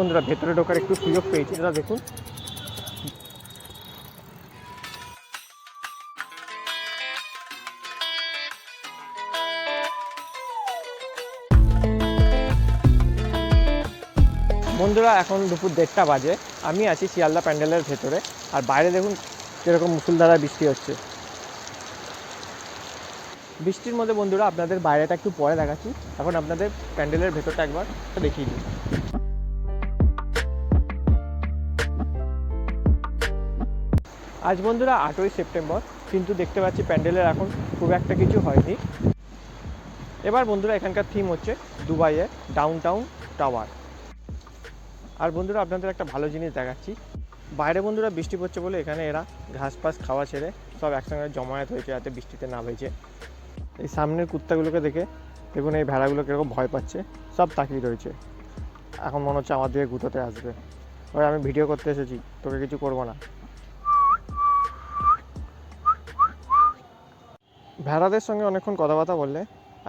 বন্ধুরা, ভেতরে ঢোকার একটু সুযোগ পেয়েছি। দাদা, দেখুন। বন্ধুরা, এখন দুপুর দেড়টা বাজে। আমি আছি শিয়ালদা প্যান্ডেলের ভেতরে। আর বাইরে দেখুন কীরকম মুসুলধারা বৃষ্টি হচ্ছে। বৃষ্টির মধ্যে বন্ধুরা, আপনাদের বাইরেটা একটু পরে দেখাচ্ছি। এখন আপনাদের প্যান্ডেলের ভেতরটা একবার দেখিয়ে দিই। আজ বন্ধুরা আটই সেপ্টেম্বর, কিন্তু দেখতে পাচ্ছি প্যান্ডেলের এখন খুব একটা কিছু হয়নি। এবার বন্ধুরা এখানকার থিম হচ্ছে দুবাইয়ের ডাউন টাউন টাওয়ার আর বন্ধুরা আপনাদের একটা ভালো জিনিস দেখাচ্ছি। বাইরে বন্ধুরা বৃষ্টি পড়ছে বলে এখানে এরা ঘাস ফাস খাওয়া ছেড়ে সব একসঙ্গে জমায়েত হয়েছে যাতে বৃষ্টিতে না ভেজে। এই সামনের কুত্তাগুলোকে দেখে দেখুন এই ভেড়াগুলো কীরকম ভয় পাচ্ছে, সব তাকিয়ে রয়েছে। এখন মনে হচ্ছে আমার দিকে গুঁতোতে আসবে। ওই আমি ভিডিও করতে এসেছি, তোকে কিছু করব না। ভেড়াদের সঙ্গে অনেকক্ষণ কথাবার্তা বললে,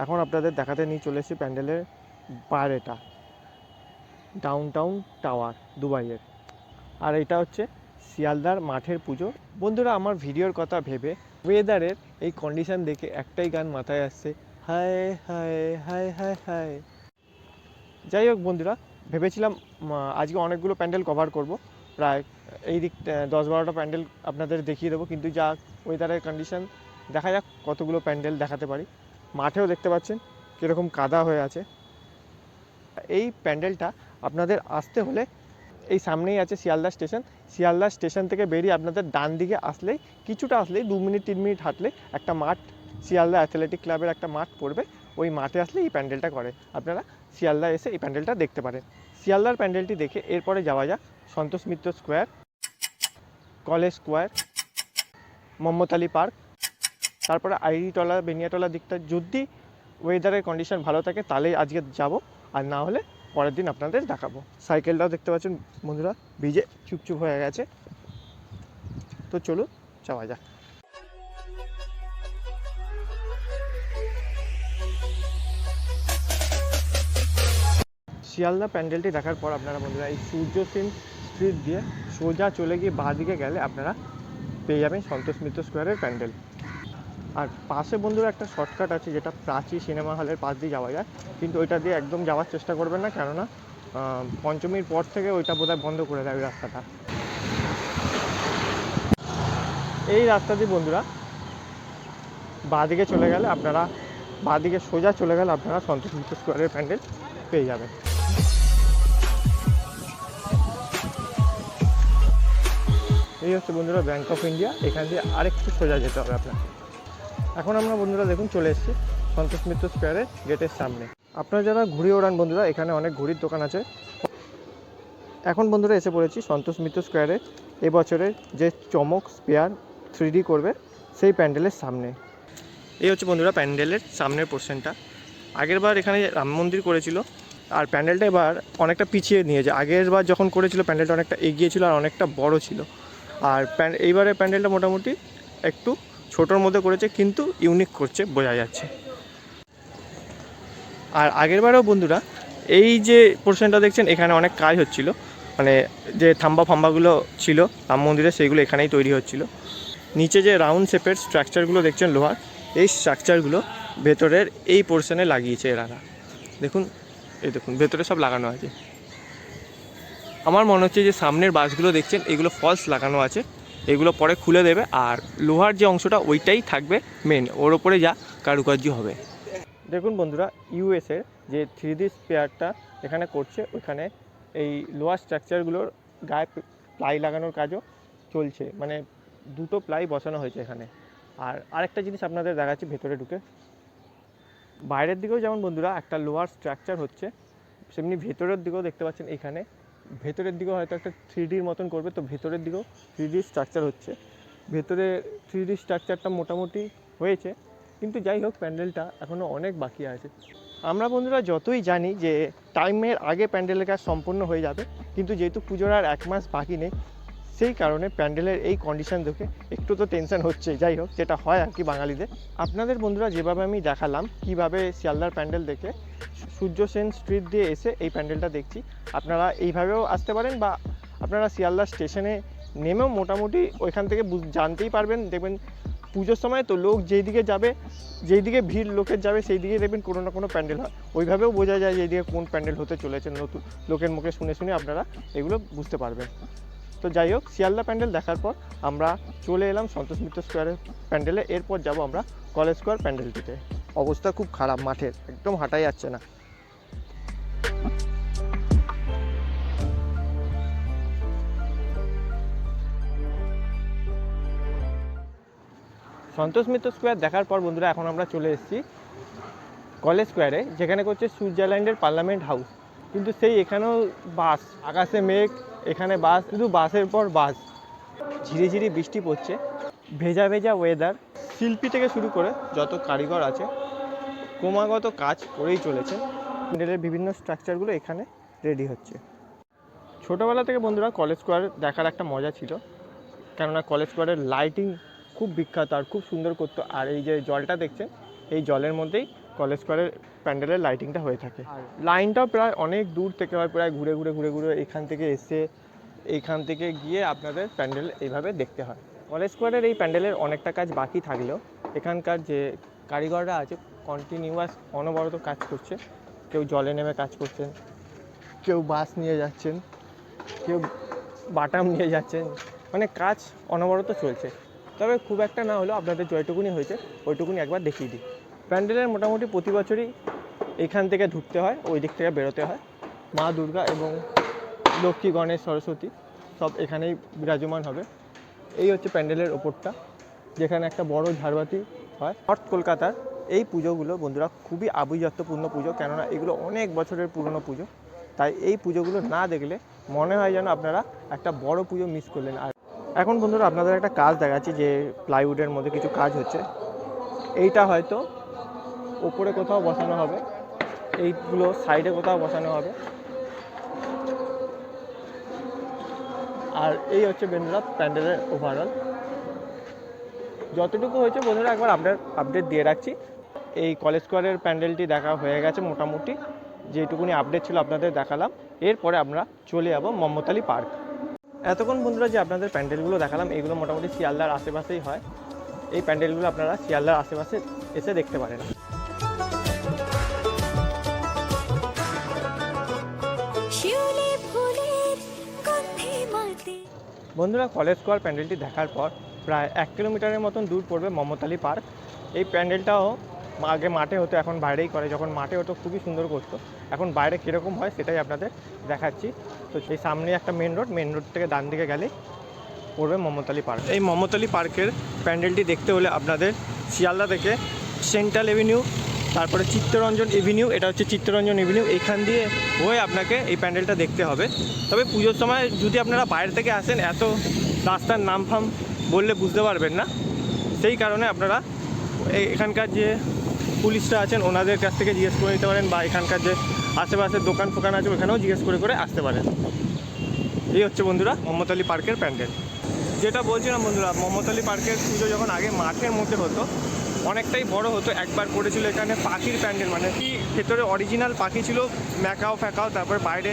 এখন আপনাদের দেখাতে নিয়ে চলে এসেছি প্যান্ডেলের বাইরেটা ডাউন টাউন টাওয়ার দুবাইয়ের। আর এটা হচ্ছে শিয়ালদার মাঠের পুজো। বন্ধুরা, আমার ভিডিওর কথা ভেবে ওয়েদারের এই কন্ডিশন দেখে একটাই গান মাথায় আসছে, হায় হায় হায় হায় হায়। যাই হোক বন্ধুরা, ভেবেছিলাম আজকে অনেকগুলো প্যান্ডেল কভার করব। প্রায়, এই দিক, দশ বারোটা প্যান্ডেল আপনাদের দেখিয়ে দেবো, কিন্তু যা ওয়েদারের কন্ডিশন দেখা যাক কতগুলো প্যান্ডেল দেখাতে পারি। মাঠেও দেখতে পাচ্ছেন কীরকম কাদা হয়ে আছে। এই প্যান্ডেলটা আপনাদের আসতে হলে এই সামনেই আছে শিয়ালদা স্টেশন। শিয়ালদা স্টেশন থেকে বেরিয়ে আপনাদের ডান দিকে আসলেই, কিছুটা আসলেই দু মিনিট, তিন মিনিট হাঁটলে একটা মাঠ, শিয়ালদা অ্যাথলেটিক ক্লাবের একটা মাঠ পড়বে। ওই মাঠে আসলে এই প্যান্ডেলটা করে। আপনারা শিয়ালদা এসে এই প্যান্ডেলটা দেখতে পারেন। শিয়ালদার প্যান্ডেলটি দেখে এরপরে যাওয়া যাক। Santosh Mitra square, college square Mohammad Ali park তারপরে আইডিটলা বেনিয়াটলা দিকটা যদি ওয়েদারের কন্ডিশন ভালো থাকে, তাহলেই আজকে যাব। আর না হলে পরের দিন আপনাদের দেখাবো। সাইকেলটাও দেখতে পাচ্ছেন বন্ধুরা, ভিজে চুপচুপ হয়ে গেছে। তো চলুন, যাওয়া যাক। শিয়ালদা প্যান্ডেলটি দেখার পর আপনারা বন্ধুরা, এই সূর্য সেন স্ট্রিট দিয়ে সোজা চলে গিয়ে বাঁ দিকে গেলে আপনারা পেয়ে যাবেন সন্তোষ মিত্র স্কোয়ারের প্যান্ডেল। আর পাশে বন্ধুরা একটা শর্টকাট আছে যেটা প্রাচী সিনেমা হলের পাশ দিয়ে যাওয়া যায়। কিন্তু ওইটা দিয়ে একদম যাওয়ার চেষ্টা করবেন না, কেননা পঞ্চমীর পর থেকে ওইটা বোধহয় বন্ধ করে দেয় ওই রাস্তাটা। এই রাস্তা দিয়ে বন্ধুরা, বাঁদিকে চলে গেলে আপনারা, বাঁদিকে সোজা চলে গেলে আপনারা সন্তোষ মিত্র স্কোয়ারের প্যান্ডেল পেয়ে যাবেন। এই হচ্ছে বন্ধুরা ব্যাংক অফ ইন্ডিয়া এখান দিয়ে আরেকটু সোজা যেতে হবে আপনাকে। এখন আমরা বন্ধুরা দেখুন চলে এসেছি সন্তোষ মিত্র স্কোয়ারের গেটের সামনে। আপনারা যারা ঘুড়ি ওড়ান বন্ধুরা, এখানে অনেক ঘুড়ির দোকান আছে। এখন বন্ধুরা এসে পড়েছি সন্তোষ মিত্র স্কোয়ারে। এবছরের যে চমক স্পেয়ার থ্রি করবে, সেই প্যান্ডেলের সামনে। এই হচ্ছে বন্ধুরা প্যান্ডেলের সামনের পোর্শনটা। আগের বার এখানে রাম মন্দির করেছিল, আর প্যান্ডেলটা এবার অনেকটা পিছিয়ে নিয়েছে আগের বার যখন করেছিল, প্যান্ডেলটা অনেকটা এগিয়ে ছিল আর অনেকটা বড় ছিল। আর প্যান এইবারে প্যান্ডেলটা মোটামুটি একটু ছোটোর মধ্যে করেছে, কিন্তু ইউনিক করছে, বোঝা যাচ্ছে। আর আগেরবারেও বন্ধুরা, এই যে পোর্শনটা দেখছেন, এখানে অনেক কাজ হচ্ছিল। মানে যে থাম্বা ফাম্বাগুলো ছিল, রাম মন্দিরে সেইগুলো এখানেই তৈরি হচ্ছিল। নিচে যে রাউন্ড শেপের স্ট্রাকচারগুলো দেখছেন, লোহার, এই স্ট্রাকচারগুলো ভেতরের এই পোর্শনে লাগিয়েছে এরা। দেখুন, এই দেখুন, ভেতরে সব লাগানো আছে। আমার মনে হচ্ছে যে সামনের বাসগুলো দেখছেন, এগুলো ফলস লাগানো আছে। এগুলো পরে খুলে দেবে আর লোহার যে অংশটা ওইটাই থাকবে মেন ওর ওপরে যা কারুকার্য হবে। দেখুন বন্ধুরা ইউএসের যে থ্রি ডি স্পেয়ারটা এখানে করছে, ওইখানে এই লোহার স্ট্রাকচারগুলোর গায়ে প্লাই লাগানোর কাজও চলছে। মানে দুটো প্লাই বসানো হয়েছে এখানে। আর আরেকটা জিনিস আপনাদের দেখাচ্ছি, ভেতরে ঢুকে। বাইরের দিকেও যেমন বন্ধুরা, একটা লোহার স্ট্রাকচার হচ্ছে, সেমনি ভেতরের দিকেও দেখতে পাচ্ছেন, এখানে ভেতরের দিকেও হয়তো একটা থ্রি ডির মতন করবে, তো ভেতরের দিকেও থ্রি ডি স্ট্রাকচার হচ্ছে। ভেতরে থ্রি ডি স্ট্রাকচারটা মোটামুটি হয়েছে, কিন্তু যাই হোক প্যান্ডেলটা এখনও অনেক বাকি আছে। আমরা বন্ধুরা যতই জানি যে টাইমের আগে প্যান্ডেলের কাজ সম্পূর্ণ হয়ে যাবে, কিন্তু যেহেতু পুজোর আর এক মাস বাকি নেই, সেই কারণে প্যান্ডেলের এই কন্ডিশন দেখে একটু তো টেনশন হচ্ছে। যাই হোক, যেটা হয় আর কি বাঙালিদের। আপনাদের বন্ধুরা যেভাবে আমি দেখালাম, কীভাবে শিয়ালদার প্যান্ডেল দেখে সূর্য সেন স্ট্রিট দিয়ে এসে এই প্যান্ডেলটা দেখছি। আপনারা এইভাবেও আসতে পারেন বা আপনারা শিয়ালদা স্টেশনে নেমেও মোটামুটি ওইখান থেকে জানতেই পারবেন। দেখবেন পুজোর সময় তো লোক যেই দিকে যাবে যেই দিকে ভিড় লোকের যাবে সেই দিকে দেখবেন কোনো না কোনো প্যান্ডেল হয়। ওইভাবেও বোঝা যায় যে এইদিকে কোন প্যান্ডেল হতে চলেছে নতুন। লোকের মুখে শুনে শুনে আপনারা এগুলো বুঝতে পারবেন। তো যাই হোক, শিয়ালদা প্যান্ডেল দেখার পর আমরা চলে এলাম সন্তোষ মিত্র স্কোয়ারের প্যান্ডেলে। এরপর যাব আমরা কলেজ স্কোয়ার প্যান্ডেলটিতে। অবস্থা খুব খারাপ মাঠের। একদম হাঁটাই যাচ্ছে না। সন্তোষ মিত্র স্কোয়ার দেখার পর বন্ধুরা, এখন আমরা চলে এসেছি কলেজ স্কোয়ারে, যেখানে করছে সুইজারল্যান্ডের পার্লামেন্ট হাউস। কিন্তু সেই এখানেও বাস, আকাশে মেঘ, এখানে বাস, শুধু বাসের পর বাস। ঝিরিঝিরি বৃষ্টি পড়ছে, ভেজা ভেজা ওয়েদার শিল্পী থেকে শুরু করে যত কারিগর আছে, ক্রমাগত কাজ করেই চলেছে। প্যান্ডেলের বিভিন্ন স্ট্রাকচারগুলো এখানে রেডি হচ্ছে। ছোটোবেলা থেকে বন্ধুরা কলেজ স্কোয়ার দেখার একটা মজা ছিল। কেননা কলেজ স্কোয়ারের লাইটিং খুব বিখ্যাত আর খুব সুন্দর করতো। আর এই যে জলটা দেখছেন এই জলের মধ্যেই কলেজ স্কোয়ারের প্যান্ডেলের লাইটিংটা হয়ে থাকে। আর লাইনটাও প্রায় অনেক দূর থেকে হয় প্রায় ঘুরে ঘুরে ঘুরে ঘুরে এখান থেকে এসে এইখান থেকে গিয়ে আপনাদের প্যান্ডেল এইভাবে দেখতে হয়। কলেজ স্কোয়ারের এই প্যান্ডেলের অনেকটা কাজ বাকি থাকলেও এখানকার যে কারিগররা আছে কন্টিনিউয়াস অনবরত কাজ করছে। কেউ জলে নেমে কাজ করছেন, কেউ বাস নিয়ে যাচ্ছেন, কেউ বাটাম নিয়ে যাচ্ছেন মানে কাজ অনবরত চলছে। তবে খুব একটা না হলেও আপনাদের জয়টুকুনি হয়েছে, ওইটুকুনি একবার দেখিয়ে দিই। প্যান্ডেলের মোটামুটি প্রতি বছরই এখান থেকে ঢুকতে হয়, ওই দিক থেকে বেরোতে হয়। মা দুর্গা এবং লক্ষ্মী গণেশ সরস্বতী সব এখানেই বিরাজমান হবে। এই হচ্ছে প্যান্ডেলের ওপরটা, যেখানে একটা বড় ঝাড়বাতি হয়। নর্থ কলকাতার এই পুজোগুলো বন্ধুরা খুবই আভিজাত্যপূর্ণ পুজো, কেননা এগুলো অনেক বছরের পুরনো পুজো। তাই এই পুজোগুলো না দেখলে মনে হয় যেন আপনারা একটা বড় পুজো মিস করলেন। আর এখন বন্ধুরা আপনাদের একটা কাজ দেখাচ্ছি যে প্লাইউডের মধ্যে কিছু কাজ হচ্ছে। এইটা হয়তো ওপরে কোথাও বসানো হবে, এইগুলো সাইডে কোথাও বসানো হবে। আর এই হচ্ছে বন্ধুরা প্যান্ডেলের ওভারঅল যতটুকু হয়েছে বন্ধুরা একবার আপডেট আপডেট দিয়ে রাখছি। এই কলেজ স্কোয়ারের প্যান্ডেলটি দেখা হয়ে গেছে মোটামুটি। যেটুকুনি আপডেট ছিল আপনাদের দেখালাম। এরপরে আমরা চলে যাব মমতালি পার্ক। এতক্ষণ বন্ধুরা যে আপনাদের প্যান্ডেলগুলো দেখালাম এগুলো মোটামুটি শিয়ালদার আশেপাশেই হয়। এই প্যান্ডেলগুলো আপনারা শিয়ালদার আশেপাশে এসে দেখতে পারেন। বন্ধুরা কলেজ স্কোয়ার প্যান্ডেলটি দেখার পর প্রায় এক কিলোমিটারের মতন দূর পড়বে মমতালি পার্ক। এই প্যান্ডেলটাও আগে মাঠে হতো, এখন বাইরেই করে। যখন মাঠে হতো, খুবই সুন্দর করতো। এখন বাইরে কীরকম হয় সেটাই আপনাদের দেখাচ্ছি। তো সেই সামনে একটা মেন রোড মেন রোড থেকে ডান দিকে গেলে পড়বে মমতালি পার্ক। এই মমতালি পার্কের প্যান্ডেলটি দেখতে হলে আপনাদের শিয়ালদা থেকে সেন্ট্রাল এভিনিউ, তারপরে চিত্তরঞ্জন এভিনিউ, এটা হচ্ছে চিত্তরঞ্জন এভিনিউ, এখান দিয়ে হয়ে আপনাকে এই প্যান্ডেলটা দেখতে হবে। তবে পুজোর সময় যদি আপনারা বাইরে থেকে আসেন, এত রাস্তার নাম ফাম বললে বুঝতে পারবেন না। সেই কারণে আপনারা এখানকার যে পুলিশরা আছেন, ওনাদের কাছ থেকে জিজ্ঞেস করে নিতে পারেন বা এখানকার যে আশেপাশে দোকান ফোকান আছে, ওখানেও জিজ্ঞেস করে করে আসতে পারেন। এই হচ্ছে বন্ধুরা মমতালি পার্কের প্যান্ডেল। যেটা বলছিলাম বন্ধুরা মমতালি পার্কের পুজো যখন আগে মাঠের মধ্যে হতো, অনেকটাই বড় হতো, একবার করেছিল এখানে পাখির প্যান্ডেল মানে কি ভেতরে অরিজিনাল পাখি ছিল, ম্যাকাও ফ্যাকাও, তারপরে বাইরে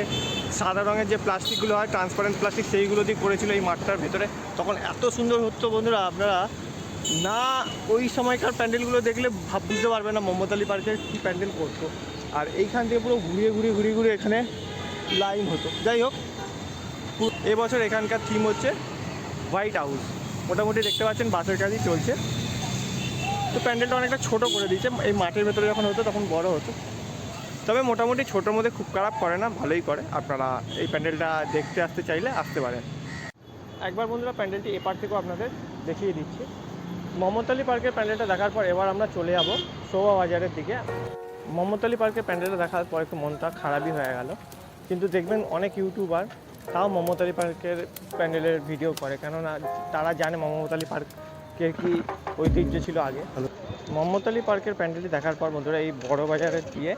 সাদা রঙের যে প্লাস্টিকগুলো হয় ট্রান্সপারেন্ট প্লাস্টিক সেইগুলো দিয়ে করেছিল এই মাঠটার ভেতরে। তখন এত সুন্দর হতো বন্ধুরা, আপনারা না, ওই সময়কার প্যান্ডেলগুলো দেখলে ভাব, বুঝতে পারবে না মমতালি পার্কে কী প্যান্ডেল করতো। আর এইখান থেকে পুরো ঘুরিয়ে ঘুরিয়ে ঘুরিয়ে ঘুরিয়ে এখানে লাইন হতো। যাই হোক, এবছর এখানকার থিম হচ্ছে হোয়াইট হাউস মোটামুটি দেখতে পাচ্ছেন বাসের কাজই চলছে। তো প্যান্ডেলটা অনেকটা ছোট করে দিয়েছে। এই মাঠের ভেতরে যখন হতো তখন বড় হতো। তবে মোটামুটি ছোটোর মধ্যে খুব খারাপ করে না, ভালোই করে। আপনারা এই প্যান্ডেলটা দেখতে আসতে চাইলে আসতে পারেন। একবার বন্ধুরা প্যান্ডেলটি এপার থেকেও আপনাদের দেখিয়ে দিচ্ছি। মমতালি পার্কের প্যান্ডেলটা দেখার পর এবার আমরা চলে যাব শোভা বাজারের দিকে। মমতালি পার্কের প্যান্ডেলটা দেখার পর একটু মনটা খারাপই হয়ে গেল। কিন্তু দেখবেন অনেক ইউটিউবার তাও মমতালি পার্কের প্যান্ডেলের ভিডিও করে। কেননা তারা জানে মমতালি পার্কের কি ঐতিহ্য ছিল আগে। মমতালি পার্কের প্যান্ডেলটি দেখার পর বন্ধুরা এই বড় বাজারে দিয়ে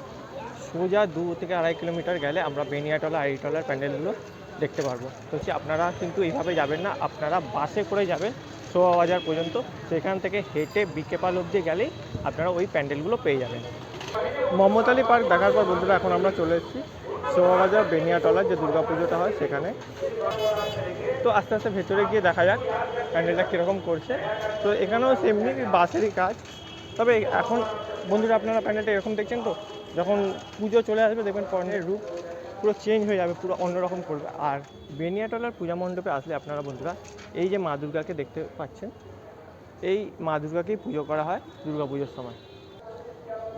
সোজা দু থেকে আড়াই কিলোমিটার গেলে আমরা বেনিয়াটলা আড়িটলার প্যান্ডেলগুলো দেখতে পারব। হচ্ছে আপনারা কিন্তু এইভাবে যাবেন না আপনারা বাসে করে যাবেন। শোভা বাজার পর্যন্ত, সেখান থেকে হেঁটে বিকেপাল অবধি গেলেই আপনারা ওই প্যান্ডেলগুলো পেয়ে যাবেন। মমতালি পার্ক দেখার পর বন্ধুরা, এখন আমরা চলে এসেছি শোভাবাজার বেনিয়াটলার যে দুর্গাপুজোটা হয় সেখানে। তো আস্তে আস্তে ভেতরে গিয়ে দেখা যাক প্যান্ডেলটা কীরকম করছে। তো এখানেও সেমনি বাসেরই কাজ। তবে এখন বন্ধুরা, আপনারা প্যান্ডেলটা এরকম দেখছেন তো? যখন পুজো চলে আসবে, দেখবেন প্যান্ডেলের রূপ। পুরো চেঞ্জ হয়ে যাবে, পুরো অন্যরকম করবে। আর বেনিয়াটলার পূজা মণ্ডপে আসলে আপনারা বন্ধুরা, এই যে মা দুর্গাকে দেখতে পাচ্ছেন, এই মা দুর্গাকেই পুজো করা হয় দুর্গা পুজোর সময়।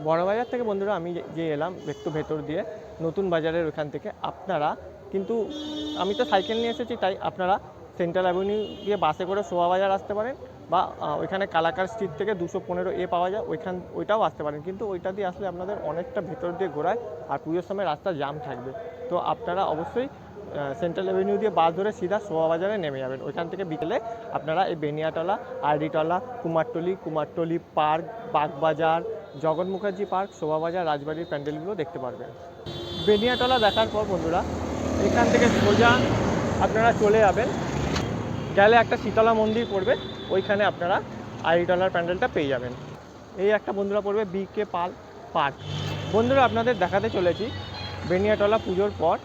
বড়বাজার থেকে বন্ধুরা, আমি যে- এলাম একটু ভেতর দিয়ে, নতুন বাজারের ওখান থেকে, আপনারা কিন্তু, আমি তো সাইকেল নিয়ে এসেছি, তাই আপনারা সেন্ট্রাল অ্যাভিনিউ দিয়ে বাসে করে শোভা বাজার আসতে পারেন। বা ওইখানে কালাকার স্ট্রিট থেকে দুশো পনেরো এ পাওয়া যায়, ওইখান, ওইটাও আসতে পারেন। কিন্তু ওইটা দিয়ে আসলে আপনাদের অনেকটা ভেতর দিয়ে ঘোরায় আর পুজোর সময় রাস্তা জাম থাকবে। তো আপনারা অবশ্যই সেন্ট্রাল অ্যাভিনিউ দিয়ে বাস ধরে সিধা শোভা বাজারে নেমে যাবেন। ওইখান থেকে বিকেলে আপনারা এই বেনিয়াটলা আরডিটলা কুমারটলি কুমারটলি পার্ক, বাগবাজার জগৎ মুখার্জি পার্ক শোভাবাজার রাজবাড়ির প্যান্ডেলগুলো দেখতে পারবেন। বেনিয়াটলা দেখার পর বন্ধুরা, এখান থেকে সোজা আপনারা চলে যাবেন। গেলে একটা শীতলা মন্দির পড়বে। ওইখানে আপনারা আড়িটলার প্যান্ডেলটা পেয়ে যাবেন। এই একটা বন্ধুরা পড়বে বি কে পাল পার্ক বন্ধুরা, আপনাদের দেখাতে চলেছি বেনিয়াটলা পুজোর পর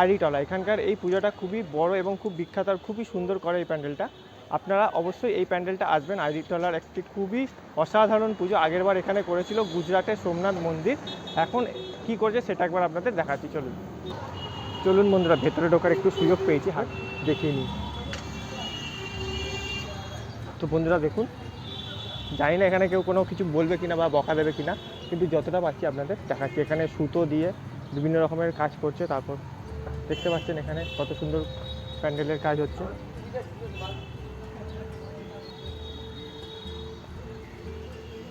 আড়িটলা। এখানকার এই পুজোটা খুবই বড় এবং খুব বিখ্যাত আর খুবই সুন্দর করে এই প্যান্ডেলটা। আপনারা অবশ্যই এই প্যান্ডেলটা আসবেন। আড়িটলার একটি খুবই অসাধারণ পুজো আগেরবার এখানে করেছিল গুজরাটের সোমনাথ মন্দির। এখন কি করছে সেটা একবার আপনাদের দেখাচ্ছি। চলুন। চলুন বন্ধুরা, ভেতরে ঢোকার একটু সুযোগ পেয়েছি। হাট দেখিয়ে নিই। তো বন্ধুরা দেখুন, জানি না এখানে কেউ কোনো কিছু বলবে কিনা বা বকা দেবে কিনা, কিন্তু যতটা পাচ্ছি আপনাদের দেখাচ্ছি। এখানে সুতো দিয়ে বিভিন্ন রকমের কাজ করছে, তারপর দেখতে পাচ্ছেন এখানে কত সুন্দর প্যান্ডেলের কাজ হচ্ছে।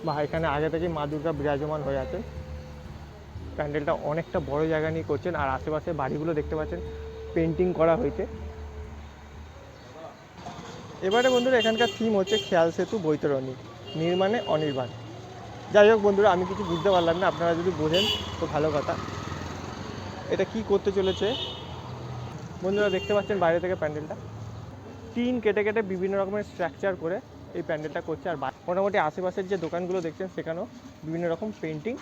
বা এখানে আগে থেকেই মা দুর্গা বিরাজমান হয়ে আছেন। প্যান্ডেলটা অনেকটা বড় জায়গা নিয়ে করছেন, আর আশেপাশে বাড়িগুলো দেখতে পাচ্ছেন পেন্টিং করা হয়েছে। এবারে বন্ধুরা, এখানকার থিম হচ্ছে খেয়াল সেতু, বৈতরণী। নির্মাণে অনির্বাণ। যাই হোক বন্ধুরা, আমি কিছু বুঝতে পারলাম না, আপনারা যদি বোঝেন, তো ভালো কথা। এটা কি করতে চলেছে? বন্ধুরা, দেখতে পাচ্ছেন বাইরে থেকে প্যান্ডেলটা। টিন কেটে কেটে বিভিন্ন রকমের স্ট্রাকচার করে এই প্যান্ডেলটা করছে, আর মোটামুটি আশেপাশের যে দোকানগুলো দেখছেন, সেখানেও বিভিন্ন রকম পেন্টিং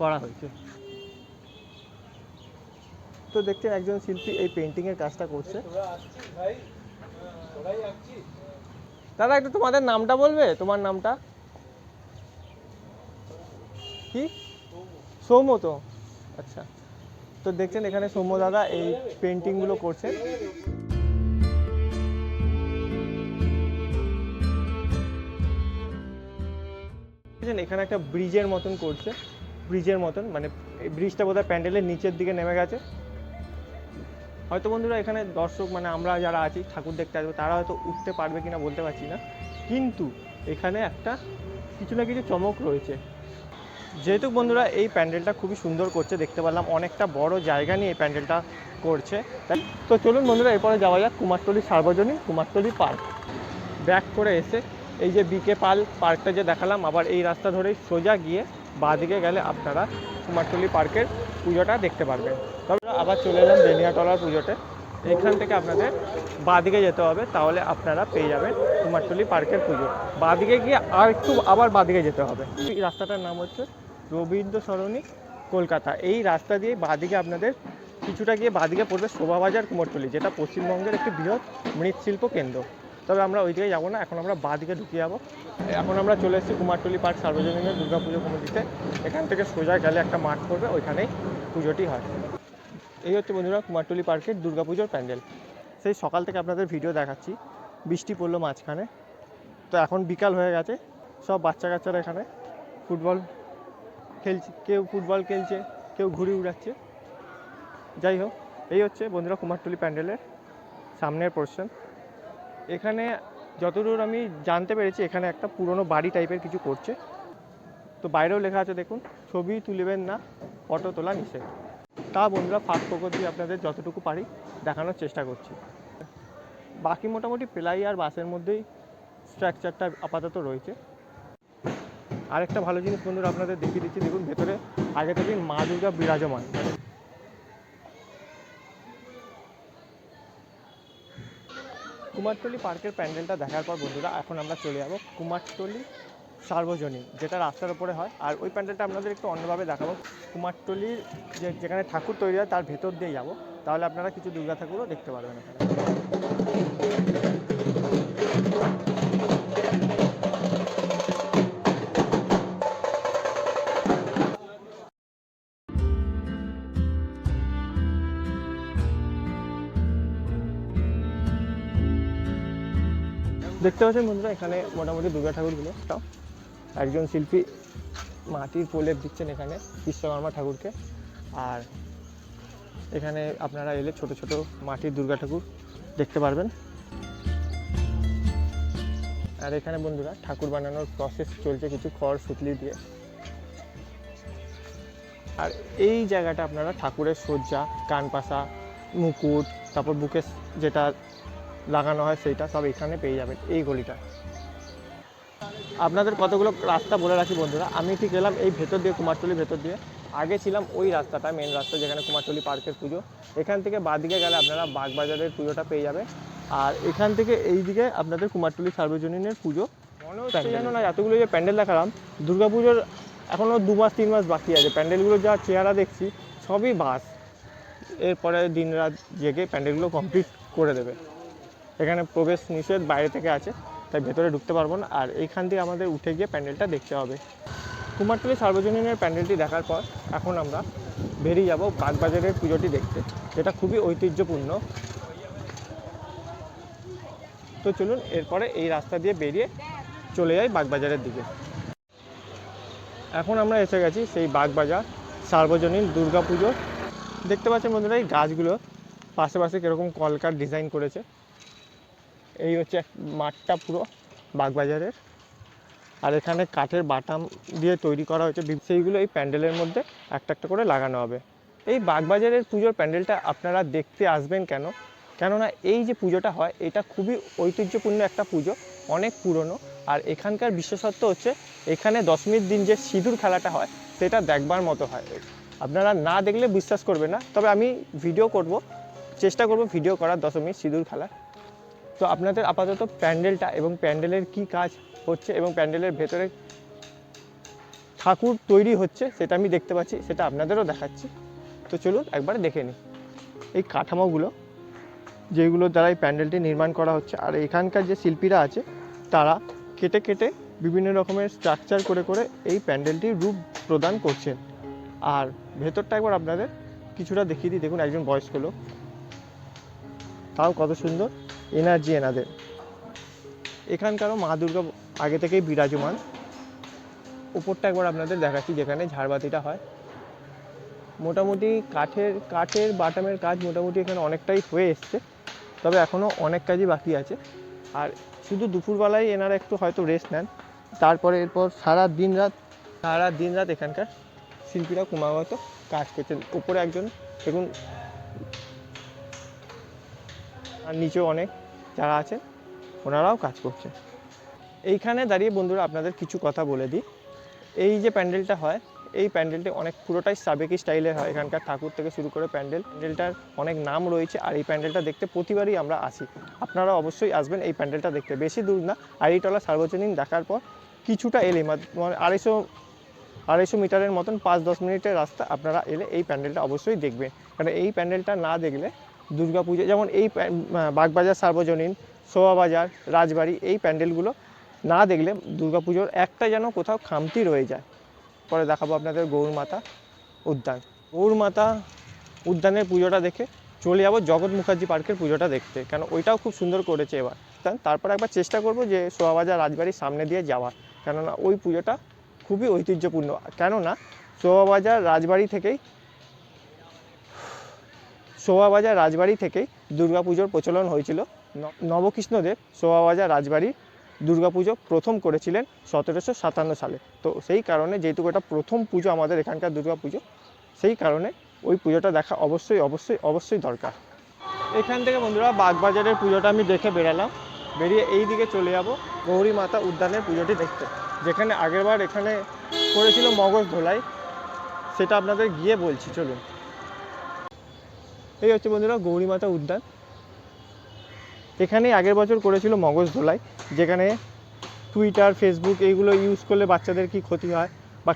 করা হয়েছে। তো দেখছেন, একজন শিল্পী এই পেন্টিংয়ের কাজটা করছে। দাদা, একটু তোমাদের নামটা বলবে? তোমার নামটা? কি? সৌম্য তো? আচ্ছা। তো দেখছেন, এখানে সৌম্য দাদা এই পেন্টিংগুলো করছেন। দেখছেন, এখানে একটা ব্রিজের মতন করছে। ব্রিজের মতন মানে ব্রিজটা বোধহয় প্যান্ডেলের নিচের দিকে নেমে গেছে। হয়তো বন্ধুরা এখানে দর্শক মানে আমরা যারা আছি, ঠাকুর দেখতে আসব, তারা হয়তো উঠতে পারবে কিনা বলতে পারছি না। কিন্তু এখানে একটা কিছু না কিছু চমক রয়েছে। যেহেতু বন্ধুরা এই প্যান্ডেলটা খুবই সুন্দর করছে, দেখতে পারলাম অনেকটা বড় জায়গা নিয়ে এই প্যান্ডেলটা করছে। তাই তো চলুন বন্ধুরা, এরপরে যাওয়া যাক কুমারটলি সার্বজনীন কুমারটলি পার্ক। ব্যাক করে এসে এই যে বিকে পাল পার্কটা যে দেখালাম, আবার এই রাস্তা ধরেই সোজা গিয়ে বাঁদিকে গেলে আপনারা কুমারটলি পার্কের পুজোটা দেখতে পারবেন। তবে আবার চলে এলাম বেনিয়াটলার পুজোতে। এখান থেকে আপনাদের বাঁদিকে যেতে হবে, তাহলে আপনারা পেয়ে যাবেন কুমারটলি পার্কের পুজো। বাঁদিকে গিয়ে আর একটু আবার বাঁদিকে যেতে হবে। এই রাস্তাটার নাম হচ্ছে রবীন্দ্র সরণি, কলকাতা। এই রাস্তা দিয়ে বাঁদিকে আপনাদের কিছুটা গিয়ে বাঁদিকে পড়বে শোভাবাজার কুমোরটলি, যেটা পশ্চিমবঙ্গের একটি বৃহৎ মৃৎশিল্প কেন্দ্র। তবে আমরা ওই দিকে যাব না, এখন আমরা বাঁদিকে ঢুকে যাব। এখন আমরা চলে এসেছি কুমারটলি পার্ক সার্বজনীনের দুর্গাপুজো কমিটিতে। এখান থেকে সোজা গেলে একটা মাঠ পড়বে, ওইখানেই পুজোটি হয়। এই হচ্ছে বন্ধুরা কুমারটুলি পার্কের দুর্গা পুজোর প্যান্ডেল। সেই সকাল থেকে আপনাদের ভিডিও দেখাচ্ছি। বৃষ্টি পড়ল মাঝখানে। তো এখন বিকাল হয়ে গেছে। সব বাচ্চা কাচ্চারা এখানে ফুটবল খেলছে। কেউ ফুটবল খেলছে, কেউ ঘুড়ি উড়াচ্ছে। যাই হোক, এই হচ্ছে বন্ধুরা কুমারটুলি প্যান্ডেলের সামনের পোর্শন এখানে যতদূর আমি জানতে পেরেছি, এখানে একটা পুরনো বাড়ি টাইপের কিছু করছে। তো বাইরেও লেখা আছে, দেখুন, ছবি তুলবেন না। ফটো তোলা নিষেধ। তা বন্ধুরা ফাস্ট ফোকস দিয়ে আপনাদের যতটুকু পারি দেখানোর চেষ্টা করছি। বাকি মোটামুটি প্লাই আর বাসের মধ্যেই স্ট্রাকচারটা আপাতত রয়েছে। আরেকটা ভালো জিনিস বন্ধুরা, আপনাদের দেখিয়ে দিচ্ছি। দেখুন, ভেতরে আগে থেকেই মা দুর্গা বিরাজমান। মানে কুমারটুলি পার্কের প্যান্ডেলটা দেখার পর বন্ধুরা, এখন আমরা চলে যাব কুমারটুলি সার্বজনীন, যেটা রাস্তার উপরে হয়। আর ওই প্যান্ডেলটা আপনাদের একটু অন্যভাবে দেখাবো। কুমারটুলির যে, যেখানে ঠাকুর তৈরি হয়, তার ভেতর দিয়ে যাব। তাহলে আপনারা কিছু দুর্গা ঠাকুরও দেখতে পারবেন এখানে। দেখতে পাচ্ছেন বন্ধুরা, এখানে মোটামুটি দুর্গা ঠাকুরগুলো। তাও একজন শিল্পী মাটির প্রলেপ দিচ্ছেন এখানে বিশ্বকর্মা ঠাকুরকে। আর এখানে আপনারা এলে ছোট ছোট মাটির দুর্গা ঠাকুর দেখতে পারবেন। আর এখানে বন্ধুরা ঠাকুর বানানোর প্রসেস চলছে কিছু খড়, সুতলি দিয়ে। আর এই জায়গাটা আপনারা ঠাকুরের সজ্জা কানপাশা মুকুট, তারপর বুকে যেটা লাগানো হয় সেইটা সব এখানে পেয়ে যাবেন, এই গলিটা। আপনাদের কতগুলো রাস্তা বলে রাখি বন্ধুরা? আমি ঠিক এলাম এই ভেতর দিয়ে কুমারটুলির ভেতর দিয়ে। আগে ছিলাম ওই রাস্তাটা মেন রাস্তা যেখানে কুমারটুলি পার্কের পুজো। এখান থেকে বাদিকে গেলে আপনারা বাগবাজারের পুজোটা পেয়ে যাবে। আর এখান থেকে এই দিকে আপনাদের কুমারটুলি সার্বজনীনের পুজো মনে হচ্ছে যেন না এতগুলো যে প্যান্ডেল দেখালাম দুর্গাপুজোর এখনও দু মাস তিন মাস বাকি আছে। প্যান্ডেলগুলো যা চেহারা দেখছি সবই বাস। এরপরে দিন রাত জেগে প্যান্ডেলগুলো কমপ্লিট করে দেবে। এখানে প্রবেশ নিষেধ বাইরে থেকে আছে। তাই ভেতরে ঢুকতে পারব না। আর এইখান দিয়ে আমাদের উঠে গিয়ে প্যান্ডেলটা দেখতে হবে। কুমারটুলি সার্বজনীনের প্যান্ডেলটি দেখার পর এখন আমরা বেরিয়ে যাব বাগবাজারের পুজোটি দেখতে। যেটা খুবই ঐতিহ্যপূর্ণ। তো চলুন, এরপরে এই রাস্তা দিয়ে বেরিয়ে চলে যাই বাগবাজারের দিকে। এখন আমরা এসে গেছি সেই বাগবাজার সার্বজনীন দুর্গা পুজো দেখতে পাচ্ছেন বন্ধুরা, এই গাছগুলো পাশে পাশে কীরকম কলকার ডিজাইন করেছে। এই হচ্ছে এক মাঠটা পুরো বাগবাজারের। আর এখানে কাঠের বাটাম দিয়ে তৈরি করা হয়েছে। সেইগুলো এই প্যান্ডেলের মধ্যে একটা একটা করে লাগানো হবে। এই বাগবাজারের পুজোর প্যান্ডেলটা আপনারা দেখতে আসবেন কেন? কেননা এই যে পুজোটা হয়, এটা খুবই ঐতিহ্যপূর্ণ একটা পুজো, অনেক পুরনো। আর এখানকার বিশেষত্ব হচ্ছে, এখানে দশমীর দিন যে সিঁদুর খেলাটা হয়, সেটা দেখবার মতো হয়। আপনারা না দেখলে বিশ্বাস করবে না। তবে আমি ভিডিও করব, চেষ্টা করব ভিডিও করার দশমীর সিঁদুর খেলা তো আপনাদের আপাতত প্যান্ডেলটা এবং প্যান্ডেলের কি কাজ হচ্ছে এবং প্যান্ডেলের ভেতরে ঠাকুর তৈরি হচ্ছে সেটা আমি দেখতে পাচ্ছি, সেটা আপনাদেরও দেখাচ্ছি। তো চলুন একবার দেখে নিই। এই কাঠামোগুলো, যেগুলো দ্বারা এই প্যান্ডেলটি নির্মাণ করা হচ্ছে, আর এখানকার যে শিল্পীরা আছে, তারা কেটে কেটে বিভিন্ন রকমের স্ট্রাকচার করে করে এই প্যান্ডেলটির রূপ প্রদান করছেন। আর ভেতরটা একবার আপনাদের কিছুটা দেখিয়ে দিই। দেখুন, একজন বয়স্ক লোক। তাও কত সুন্দর। এনার্জি এনাদের। এখানকারও মা দুর্গা আগে থেকেই বিরাজমান। উপরটা একবার আপনাদের দেখাচ্ছি যেখানে ঝাড়বাতিটা হয়। মোটামুটি কাঠের কাঠের, বাটামের কাজ মোটামুটি এখানে অনেকটাই হয়ে এসছে। তবে এখনও অনেক কাজই বাকি আছে। আর শুধু দুপুরবেলায় এনারা একটু হয়তো রেস্ট নেন। তারপরে এরপর সারা দিন রাত সারা দিন রাত এখানকার শিল্পীরা ক্রমাগত কাজ করছেন। উপরে একজন দেখুন আর নিচেও অনেক যারা আছেন, ওনারাও কাজ করছেন। এইখানে দাঁড়িয়ে বন্ধুরা আপনাদের কিছু কথা বলে দিই। এই যে প্যান্ডেলটা হয়, এই প্যান্ডেলটি অনেক পুরোটাই সাবেকি স্টাইলের হয়। এখানকার ঠাকুর থেকে শুরু করে প্যান্ডেল, প্যান্ডেলটার অনেক নাম রয়েছে আর এই প্যান্ডেলটা দেখতে প্রতিবারই আমরা আসি। আপনারা অবশ্যই আসবেন এই প্যান্ডেলটা দেখতে। বেশি দূর না আর আড়িটলা সার্বজনীন দেখার পর কিছুটা এলে মানে আড়াইশো আড়াইশো মিটারের মতন পাঁচ দশ মিনিটের রাস্তা আপনারা এলে এই প্যান্ডেলটা অবশ্যই দেখবেন। কারণ এই প্যান্ডেলটা না দেখলে দুর্গাপুজো যেমন এই বাগবাজার সার্বজনীন, শোভাবাজার, রাজবাড়ি, এই প্যান্ডেলগুলো না দেখলে দুর্গাপুজোর একটা যেন কোথাও খামতি রয়ে যায়। পরে দেখাবো আপনাদের গৌরমাতা উদ্যান। গৌরমাতা উদ্যানের পুজোটা দেখে চলে যাব জগৎ মুখার্জি পার্কের পুজোটা দেখতে, কেন ওইটাও খুব সুন্দর করেছে এবার। তারপর একবার চেষ্টা করব যে শোভাবাজার রাজবাড়ির সামনে দিয়ে যাওয়ার, কেননা ওই পুজোটা খুবই ঐতিহ্যপূর্ণ। কেননা শোভাবাজার, রাজবাড়ি থেকেই শোভাবাজার রাজবাড়ি থেকেই দুর্গাপুজোর প্রচলন হয়েছিল। নবকৃষ্ণদেব শোভাবাজার রাজবাড়ি দুর্গাপুজো প্রথম করেছিলেন সতেরোশো সাতান্ন সালে। তো সেই কারণে যেহেতু এটা প্রথম পুজো আমাদের এখানকার দুর্গাপুজো, সেই কারণে ওই পুজোটা দেখা অবশ্যই অবশ্যই অবশ্যই দরকার। এখান থেকে বন্ধুরা বাগবাজারের পুজোটা আমি দেখে বেরালাম বেরিয়ে এই দিকে চলে যাব গৌরী মাতা উদ্যানের পুজোটি দেখতে। যেখানে আগেরবার এখানে করেছিল মগজ ধোলাই, সেটা আপনাদের গিয়ে বলছি, চলুন। এই হচ্ছে বন্ধুরা গৌরী মাতা উদ্যান। এখানেই আগের বছর করেছিল মগজ ধোলাই, যেখানে টুইটার ফেসবুক এইগুলো ইউজ করলে বাচ্চাদের কি ক্ষতি হয়, বা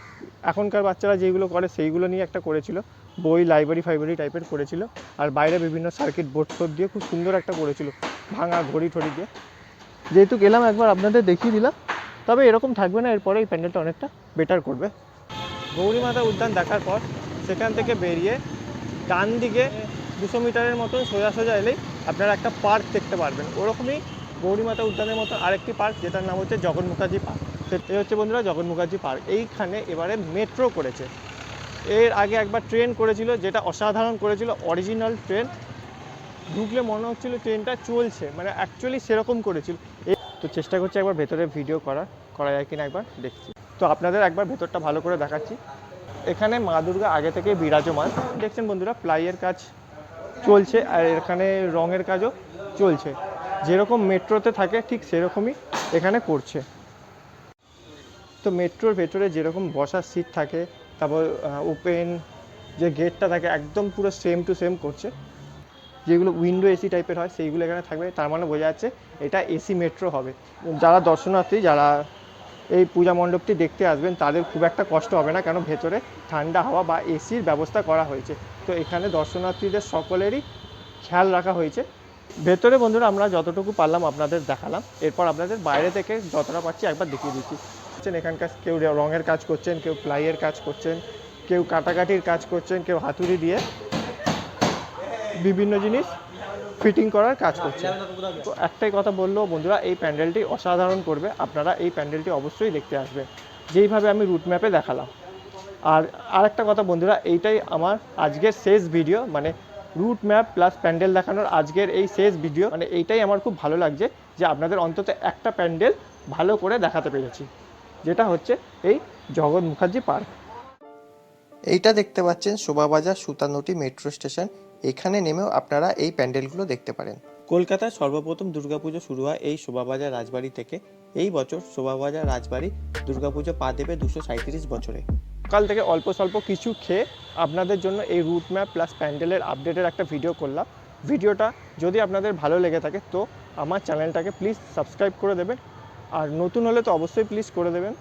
এখনকার বাচ্চারা যেইগুলো করে সেইগুলো নিয়ে একটা করেছিল, বই লাইব্রেরি ফাইব্রেরি টাইপের করেছিল, আর বাইরে বিভিন্ন সার্কিট বোর্ড টোর্ড দিয়ে খুব সুন্দর একটা করেছিল, ভাঙা ঘড়ি ঠড়ি দিয়ে। যেহেতু গেলাম একবার আপনাদের দেখিয়ে দিলাম, তবে এরকম থাকবে না এরপরে এই প্যান্ডেলটা অনেকটা বেটার করবে। গৌরীমাতা উদ্যান দেখার পর সেখান থেকে বেরিয়ে ডান দিকে দুশো মিটারের মতন সোজা সোজা এলেই আপনারা একটা পার্ক দেখতে পারবেন। ওরকমই গৌরীমাতা উদ্যানের মতো আরেকটি পার্ক, যেটার নাম হচ্ছে জগন মুখার্জি পার্ক। সেটাই হচ্ছে বন্ধুরা জগন মুখার্জি পার্ক। এইখানে এবারে মেট্রো করেছে। এর আগে একবার ট্রেন করেছিল, যেটা অসাধারণ করেছিল, অরিজিনাল ট্রেন। ঢুকলে মনে হচ্ছিল ট্রেনটা চলছে মানে অ্যাকচুয়ালি সেরকম করেছিল। তো চেষ্টা করছি একবার ভেতরে ভিডিও করার, করা যায় কিনা একবার দেখছি। তো আপনাদের একবার ভেতরটা ভালো করে দেখাচ্ছি। এখানে মা দুর্গা আগে থেকে বিরাজমান। দেখছেন বন্ধুরা প্লাইয়ের কাজ চলছে আর এখানে রঙের কাজও চলছে। যেরকম মেট্রোতে থাকে, ঠিক সেরকমই এখানে করছে। তো মেট্রোর ভেতরে যেরকম বসার সিট থাকে, তারপর ওপেন যে গেটটা থাকে, একদম পুরো সেম টু সেম করছে। যেগুলো উইন্ডো এসি টাইপের হয়, সেইগুলো এখানে থাকবে। তার মানে বোঝা যাচ্ছে এটা এসি মেট্রো হবে। যারা দর্শনার্থী, যারা এই পূজা মণ্ডপটি দেখতে আসবেন, তাদের খুব একটা কষ্ট হবে না, কেন ভেতরে ঠান্ডা হাওয়া বা এসির ব্যবস্থা করা হয়েছে। তো এখানে দর্শনার্থীদের সকলেরই খেয়াল রাখা হয়েছে। ভেতরে বন্ধুরা, আমরা যতটুকু পারলাম আপনাদের দেখালাম। এরপর আপনাদের বাইরে থেকে যতটা পাচ্ছি একবার দেখিয়ে দিচ্ছি। এখানকার কেউ রঙের কাজ করছেন, কেউ প্লাইয়ের কাজ করছেন, কেউ কাটাকাটির কাজ করছেন, কেউ হাতুড়ি দিয়ে। বিভিন্ন জিনিস ফিটিং করার কাজ করছে। তো একটাই কথা বলল, বন্ধুরা, এই প্যান্ডেলটি অসাধারণ করবে। আপনারা এই প্যান্ডেলটি অবশ্যই দেখতে আসবেন যেইভাবে আমি রুট ম্যাপে দেখালাম। আর আরেকটা কথা বন্ধুরা, এইটাই আমার আজকের শেষ ভিডিও মানে রুট ম্যাপ প্লাস প্যান্ডেল দেখানোর আজকের এই শেষ ভিডিও মানে এইটাই আমার খুব ভালো লাগছে যে আপনাদের অন্তত একটা প্যান্ডেল ভালো করে দেখাতে পেরেছি, যেটা হচ্ছে এই জগৎ মুখার্জি পার্ক। এইটা দেখতে পাচ্ছেন শোভাবাজার সুতানুটি মেট্রো স্টেশন। এখানে নেমেও আপনারা এই প্যান্ডেলগুলো দেখতে পারেন। কলকাতায় সর্বপ্রথম দুর্গাপুজো শুরু হয় এই শোভাবাজার রাজবাড়ি থেকে। এই বছর শোভাবাজার রাজবাড়ি দুর্গাপুজো পা দেবে দুশো সাঁত্রিশ বছরে। সকাল থেকে অল্প স্বল্প কিছু খেয়ে আপনাদের জন্য এই রুট ম্যাপ প্লাস প্যান্ডেলের আপডেটের একটা ভিডিও করলাম। ভিডিওটা যদি আপনাদের ভালো লেগে থাকে তো আমার চ্যানেলটাকে প্লিজ সাবস্ক্রাইব করে দেবেন। আর নতুন হলে তো অবশ্যই প্লিজ করে দেবেন।